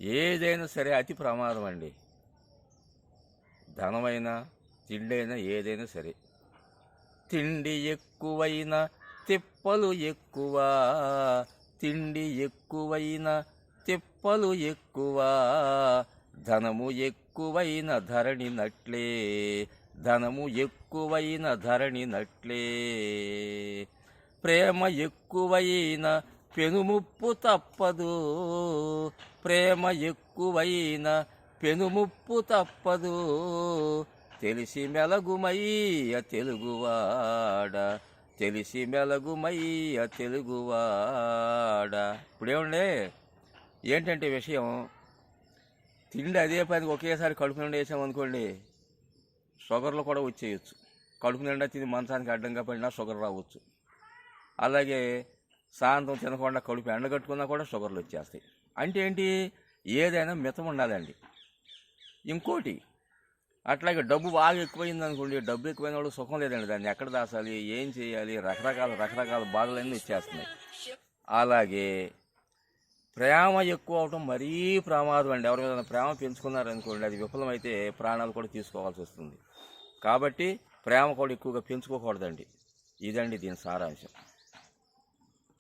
ఏదైనా సరే అతి ప్రమాదం అండి. ధనమైనా తిండైనా ఏదైనా సరే. తిండి ఎక్కువైనా తిప్పలు ఎక్కువ? తిండి ఎక్కువైన తిప్పలు ఎక్కువ? ధనము ఎక్కువైన ధరణి నట్లే. ధనము ఎక్కువైన ధరణి నట్లే. ప్రేమ ఎక్కువైన పెనుముప్పు తప్పదు. ప్రేమ ఎక్కువైన పెనుముప్పు తప్పదు. తెలిసి మెలగుమయ్య తెలుగువాడ. తెలిసి మెలగుమయ్య తెలుగువాడ. ఇప్పుడేమండే? ఏంటంటే విషయం? తిండి అదే పని ఒకేసారి కడుపు నిండా వేసామనుకోండి షుగర్లు కూడా వచ్చేయచ్చు. కడుపు నిండా తిని మంచానికి అడ్డంగా పడినా షుగర్ రావచ్చు. అలాగే సాయంత్రం తినకుండా కడుపు ఎండగట్టుకున్నా కూడా షుగర్లు వచ్చేస్తాయి. అంటే ఏంటి? ఏదైనా మితం ఉండాలండి. ఇంకోటి అట్లాగే డబ్బు బాగా ఎక్కువైంది అనుకోండి డబ్బు ఎక్కువైన వాడు సుఖం లేదండి దాన్ని ఎక్కడ దాచాలి ఏం చేయాలి రకరకాల రకరకాల బాధలన్నీ ఇచ్చేస్తున్నాయి అలాగే ప్రేమ ఎక్కువ అవటం మరీ ప్రమాదం అండి. ఎవరి మీద ప్రేమ పెంచుకున్నారనుకోండి అది విఫలమైతే ప్రాణాలు కూడా తీసుకోవాల్సి వస్తుంది. కాబట్టి ప్రేమ కూడా ఎక్కువగా పెంచుకోకూడదండి. ఇదండి దీని సారాంశం.